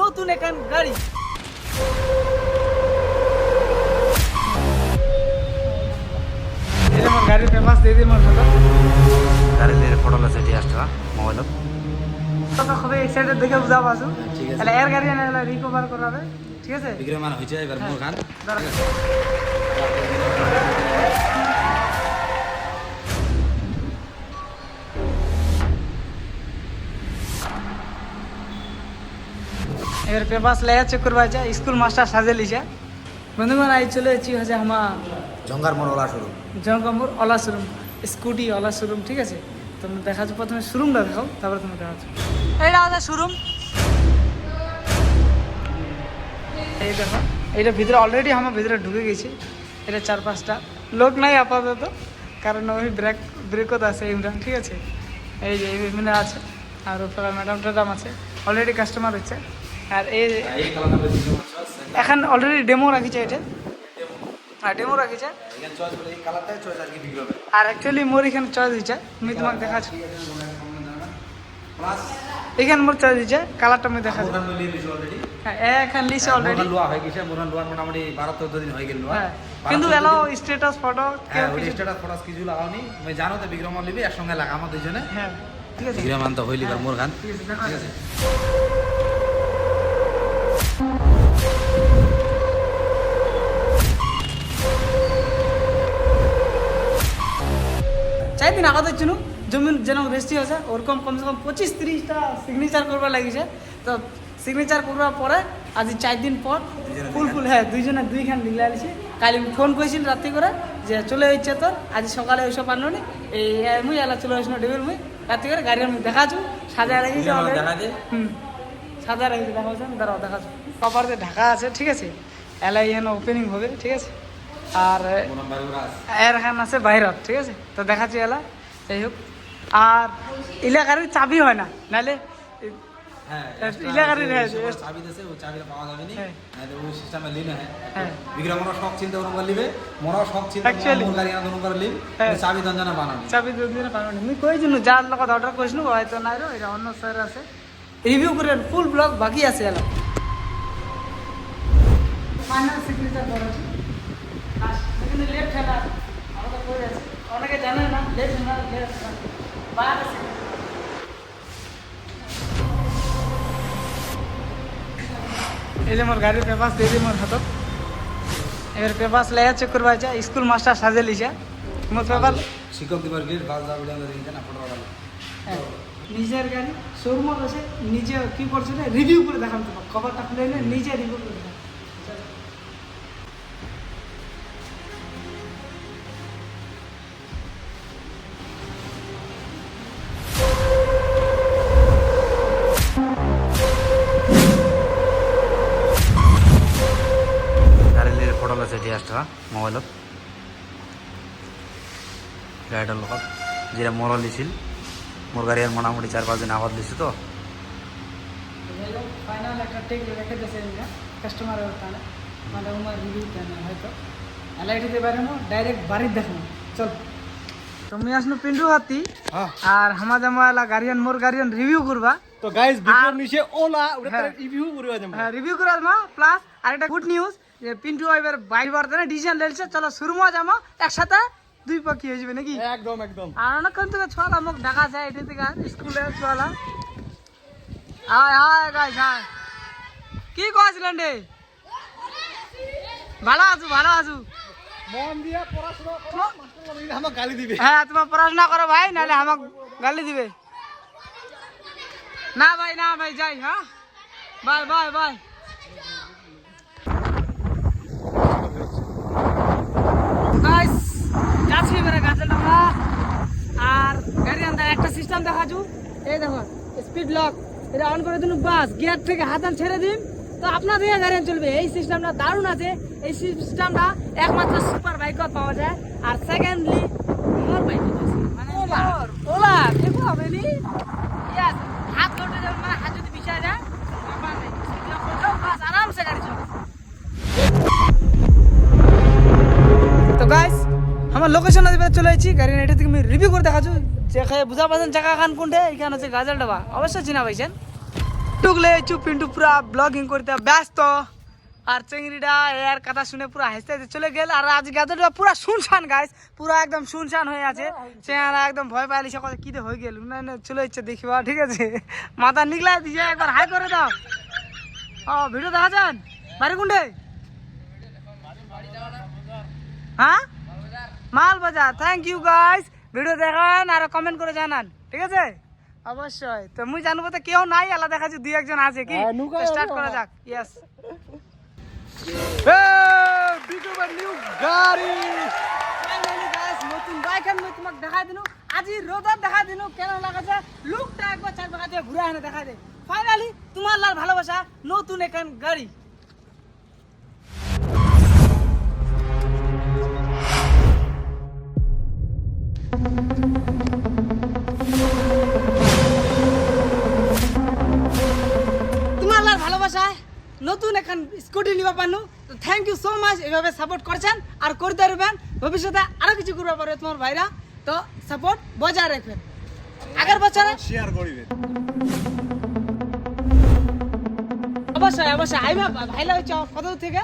নতুন এখান গাড়ি। গাড়ির পেপাস দিয়ে দিই আমার হাতে গাড়ির ফটো আছে মোবাইলত তবে খুবই এক্সাইটেড দেখে বুঝা পাচ্ছ ঠিক আছে। তাহলে এর গাড়ি রিকভার করাবে ঠিক আছে? বিক্রমান এবার মোর এবার পেপাস লেয়া চেক করবা যা স্কুল মাস্টার সাজে লিছে। বন্ধুগণ আই চলে এসেছি হচ্ছে আমার জঙ্গার মোর ওলা শুরু জঙ্গমপুর Ola showroom scooty Ola showroom ঠিক আছে? তোমরা দেখাচ্ছ প্রথমে শোরুমটা দেখাও তারপরে তোমরা দেখাচ্ছ এইটা আমাদের শোরুম এই দেখো এইটা ভিতরে অলরেডি আমার ভিতরে ঢুকে গেছে। এটা চার পাঁচটা। লোক নাই আপাতত কারণ ওই ব্রেক ব্রেকত আছে ইমরান ঠিক আছে? এই যে ইমরান আছে আর উপরে ম্যাডাম ট্যাডাম আছে। অলরেডি কাস্টমার হচ্ছে। আর এই এখন অলরেডি ডেমো রাখিছে এটা। হ্যাঁ ডেমো রাখিছে। আর অ্যাকচুয়ালি মোর এখানে চয়েস হয়েছে আমি তোমাকে দেখাচ্ছি। এখানে মোর চয়েস হয়েছে কালারটা আমি দেখাচ্ছি। হ্যাঁ এখানে লিছে অলরেডি লোয়া হয়ে গেছে লোয়ার মোটামুটি বারো চোদ্দ দিন হয়ে গেল হ্যাঁ? কিন্তু এলো স্ট্যাটাস ফটো হ্যাঁ স্ট্যাটাস ফটাস কিছু লাগাওনি আমি জানো তো বিক্রম লিবি একসঙ্গে লাগা আমার দুজনে হ্যাঁ ঠিক আছে। হইলি মোর খান। ঠিক আছে। দেখা ঠিক যাবে। আছে চাই দিন আগে চিনু জমিন যেরকম রেজিস্ট্রি আছে ওরকম কমসে কম পঁচিশ তিরিশটা সিগনেচার করবার লাগিছে। তো সিগনেচার করবার পরে আজ চার দিন পর ফুল ফুল হ্যাঁ দুইজনে দুইখান লিখলে আলিছি কালি ফোন করেছিল রাত্রি করে যে চলে হচ্ছে তোর আজ সকালে ওইসব পারল নি এই মুই এলা চলে আসলো ডেবিল মুই। রাত্রি করে গাড়ি আমি দেখাচ্ছু সাজা দে হুম। সাদা রাখিছে দেখা হচ্ছে দাঁড়াও দেখা দেখাচ্ছ কপারতে ঢাকা আছে ঠিক আছে? এলাই এখানে ওপেনিং হবে ঠিক আছে? আর এর এখান আছে। বাইরত ঠিক আছে? তো দেখাচ্ছি এলা যাই হোক। আর এলাকার চাবি হয় না নাহলে হ্যাঁ হ্যাঁ, চাবি হ্যাঁ। চাবি বানাবি। দুদিনে পারো যার লগত অর্ডার করিসনু হয়তো নাই রো অন্য স্যার আছে। রিভিউ করে ফুল ব্লগ বাকি আছে এলা ফাইনাল সিগনেচার করা আছে লাস্ট এখানে লেফট আমাদের কই আছে। অনেকে জানে না লেফট হ্যান্ড লেফট হ্যান্ড বাইরে এই যে মোর গাড়ির পেপাস দিয়ে দিই মোর হাতত। এবার পেপাস লেয়া চেক করবা আছে স্কুল মাস্টার সাজে লিছে। মোর পেপার শিক্ষক দিবার গেট বাস দিন না হ্যাঁ, নিজের গাড়ি শোরুমত আছে নিজে কি করছে রিভিউ করে দেখাম তোমার খবরটা খুলে এনে নিজে রিভিউ করে দেখাম আছে টিয়াসটা মোবাইলত গাড়িটার লগত যেটা মোর লিছিল মোর গাড়ি আর মোটামুটি চার পাঁচ দিন আবাদ লিছি তো। ফাইনাল একটা টেক রেখে দিয়েছে কাস্টমারের ওখানে। মানে আমার রিভিউ দেন হয়তো এলাইটি দিতে পারে না ডাইরেক্ট বাড়ির দেখানো চল। তুমি আসনো পিন্টু হাতি আর মোর গাড়িয়ান রিভিউ করবা। তো গাইস নিচে ওলা ওটা হ্যাঁ। রিভিউ করবে যাব হ্যাঁ রিভিউ করে প্লাস আর একটা গুড নিউজ যে পিন্টু এবার বাইর বার দেনে ডিসিশন লেলছে। চলো শুরু মা যাব একসাথে। দুই পাখি হয়ে যাবে নাকি? একদম একদম। আর অনেকক্ষণ থেকে ছোয়ালা মোক ডাকা যায় এটি থেকে স্কুলে ছোয়ালা। আয় আয় গাইস আয়। কি কয়েছিলেন রে? ভালো আছো ভালো আছো। মন দিয়া পড়াশোনা করো মাস্টার আমাকে গালি দিবে। হ্যাঁ তোমার পড়াশোনা করো ভাই নাহলে আমাকে গালি দিবে। না ভাই না ভাই যাই হ্যাঁ? বাই বাই বাই গাইস যাচ্ছি গাছের ডাঙ্গা। আর গাড়ি আন্দার একটা সিস্টেম দেখাচ্ছু এই দেখো স্পিড লক এটা অন করে দিন বাস গিয়ার থেকে হাতান ছেড়ে দিন। তো আপনার দিকে গাড়ি চলবে। এই সিস্টেমটা দারুণ আছে। এই সিস্টেমটা একমাত্র সুপার বাইকত পাওয়া যায়। আর সেকেন্ডলি মোর বাইক মানে ওলা ওলা দেখো হবে আমার লোকেশন এবার চলে এসেছি গাড়ি এটা থেকে আমি রিভিউ করে দেখাচ্ছি। যে খাই বুঝা পাচ্ছেন জায়গা খান কোনটা, এখানে হচ্ছে গাজল ডাবা। অবশ্যই চিনা পাইছেন। টুকলে চু পিন্টু পুরা ব্লগিং করতে ব্যস্ত। আর চেংড়িটা এর কথা শুনে পুরো হাসতে হাসতে চলে গেল। আর আজ গাজরটা পুরো শুনশান গাইস পুরো একদম শুনশান হয়ে আছে। চেহারা একদম ভয় পাইলি সকলে কি হয়ে গেল? না চলে ইচ্ছে দেখিবা ঠিক আছে? মাথা নিগলা দিয়ে একবার হাই করে দাও। ও ভিডিও দেখা যান বাড়ি কুন্ডে হ্যাঁ? মাল বাজার। থ্যাংক ইউ গাইস ভিডিও দেখান আর কমেন্ট করে জানান। ঠিক আছে? অবশ্যই। তো মুই জানব তো কেউ নাই আলাদা দেখা যাচ্ছে দুই একজন আছে কি? হ্যাঁ, স্টার্ট করা যাক। ইয়েস নিউ গাড়ি নতুন বাইক আমি তোমাকে দেখাই দিনু। আজি দেখাই দিনু কেন লাগাছে? লুকটা একবার চার পাকা দিয়ে ঘুরে এনে দেখাই দে। ফাইনালি তোমার লাল ভালোবাসা নতুন এখান গাড়ি নতুন এখন স্কুটি নিবা পারনু। তো থ্যাংক ইউ সো মাচ এভাবে সাপোর্ট করছেন আর করতে পারবেন। ভবিষ্যতে আরও কিছু করতে পারবে তোমার ভাইরা। তো সাপোর্ট বজায় রাখবেন। আগের বছরে শেয়ার করিবে অবশ্যই অবশ্যই। আইবা ভাইলা হচ্ছে কত থেকে?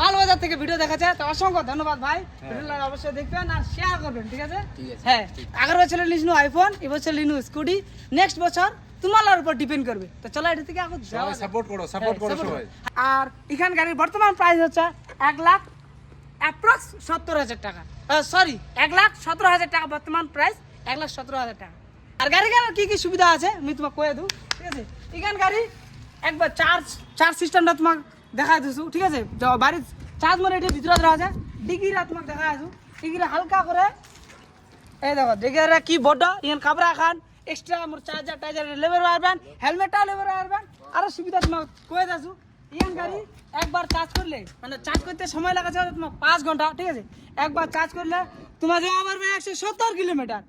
মালবাজার। থেকে ভিডিও দেখাচ্ছে। তো অসংখ্য ধন্যবাদ ভাই। ভিডিওটা অবশ্যই দেখবেন আর শেয়ার করবেন ঠিক আছে? হ্যাঁ। আগের বছর লিনু আইফোন এবছর লিনু স্কুটি নেক্সট বছর তোমার উপর ডিপেন্ড করবে। তো চলো এটা থেকে এখন সাপোর্ট করো সাপোর্ট করো সবাই। আর এখান গাড়ির বর্তমান প্রাইস হচ্ছে এক লাখ অ্যাপ্রক্স সত্তর হাজার টাকা। সরি এক লাখ সতেরো হাজার টাকা বর্তমান প্রাইস এক লাখ সতেরো হাজার টাকা। আর গাড়ি গাড়ির কি কি সুবিধা আছে? আমি তোমাকে কয়ে দেবো ঠিক আছে? এখান গাড়ি একবার চার্জ চার্জ সিস্টেমটা তোমাকে দেখাই দিছো ঠিক আছে? বাড়ির চার্জ মানে এটা ভিতরে দেওয়া আছে ডিগিরা তোমাকে দেখাই আছো ডিগিরা হালকা করে এই দেখো দেখে কি বড় ইয়ান কাবরা খান। এক্সট্রা আমার চার্জার টার্জার লেবার পারবেন হেলমেটটা লেবার পারবেন আরও সুবিধা তোমার কয়ে দাসু ইয়ান গাড়ি একবার চার্জ করলে মানে চার্জ করতে সময় লাগাচ্ছে তোমার পাঁচ ঘণ্টা, ঠিক আছে? একবার চার্জ করলে তোমার যাওয়া পারবে একশো সত্তর কিলোমিটার।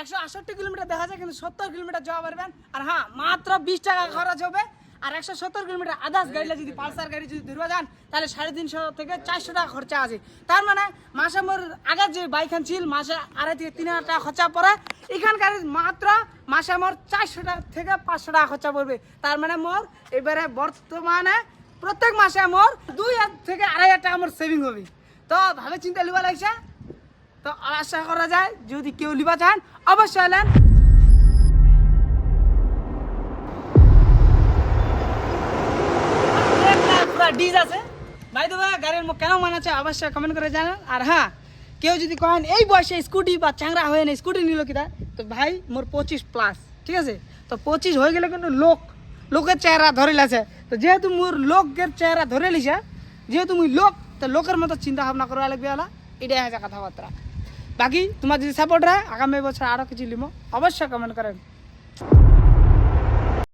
একশো আষট্টি কিলোমিটার দেখা যায়, কিন্তু সত্তর কিলোমিটার যাওয়া পারবেন। আর হ্যাঁ মাত্র বিশ টাকা খরচ হবে আর একশো সত্তর কিলোমিটার আদার্স গাড়িটা যদি পালসার গাড়ি যদি ধরবা যান, তাহলে সাড়ে তিনশো থেকে চারশো টাকা খরচা আছে। তার মানে মাসে মোর আগের যে বাইক ছিল, মাসে আড়াই থেকে তিন হাজার টাকা খরচা পড়ে। এখানকার মাত্র মাসে মোর চারশো টাকা থেকে পাঁচশো টাকা খরচা পড়বে। তার মানে মোর এবারে বর্তমানে প্রত্যেক মাসে মোর দুই হাজার থেকে আড়াই হাজার টাকা মোর সেভিং হবে। তো ভাবে চিন্তা লিবা লাগছে? তো আশা করা যায়, যদি কেউ লিবা চান, অবশ্যই ডিজ আছে। ভাই ভাই গাড়ির মুখ কেন মানাচ্ছে অবশ্যই কমেন্ট করে জানান। আর হ্যাঁ কেউ যদি কহেন এই বয়সে স্কুটি বা চ্যাংরা হয়ে না স্কুটি নিল কিনা তো? ভাই, মোর পঁচিশ প্লাস ঠিক আছে? তো পঁচিশ হয়ে গেলে কিন্তু লোক, লোকের চেহারা ধরে লাছে। তো যেহেতু মোর লোকের চেহারা ধরে লিছে, যেহেতু মুই লোক, তো লোকের মতো চিন্তা ভাবনা করা লাগবে আলা। এটাই হচ্ছে কথাবার্তা। বাকি, তোমার যদি সাপোর্ট রায় আগামী বছর আরও কিছু লিমো, অবশ্যই কমেন্ট করেন।